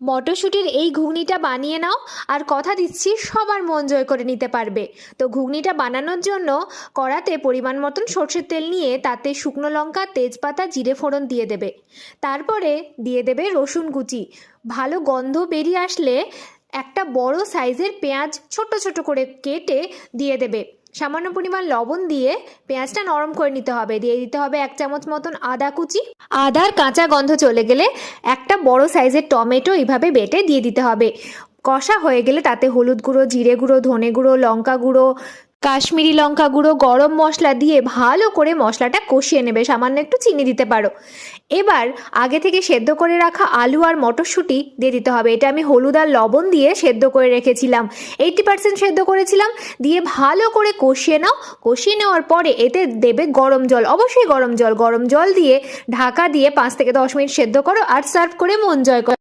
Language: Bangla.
মটরশুঁটির এই ঘুগনিটা বানিয়ে নাও আর কথা দিচ্ছি সবার মন জয় করে নিতে পারবে। তো ঘুগনিটা বানানোর জন্য কড়াতে পরিমাণ মতন সর্ষের তেল নিয়ে তাতে শুকনো লঙ্কা, তেজপাতা, জিরে ফোড়ন দিয়ে দেবে। তারপরে দিয়ে দেবে রসুন কুচি। ভালো গন্ধ বেরিয়ে আসলে একটা বড় সাইজের পেঁয়াজ ছোট ছোট করে কেটে দিয়ে দেবে। সামান্য পরিমাণ লবণ দিয়ে পেঁয়াজটা নরম করে নিতে হবে। দিয়ে দিতে হবে এক চামচ মতন আদা কুচি। আদার কাঁচা গন্ধ চলে গেলে একটা বড় সাইজের টমেটো এইভাবে বেটে দিয়ে দিতে হবে। কষা হয়ে গেলে তাতে হলুদ গুঁড়ো, জিরে গুঁড়ো, ধনে গুঁড়ো, লঙ্কা গুঁড়ো কাশ্মীরি লঙ্কা গুঁড়ো, গরম মশলা দিয়ে ভালো করে মশলাটা কষিয়ে নেবে। সামান্য একটু চিনি দিতে পারো। এবার আগে থেকে সেদ্ধ করে রাখা আলু আর মটরশুঁটি দিয়ে দিতে হবে। এটা আমি হলুদ আর লবণ দিয়ে সেদ্ধ করে রেখেছিলাম। এইটি পার্সেন্ট সেদ্ধ করেছিলাম। দিয়ে ভালো করে কষিয়ে নাও। কষিয়ে নেওয়ার পরে এতে দেবে গরম জল। অবশ্যই গরম জল। গরম জল দিয়ে ঢাকা দিয়ে পাঁচ থেকে দশ মিনিট সেদ্ধ করো আর সার্ভ করে মন জয় করো।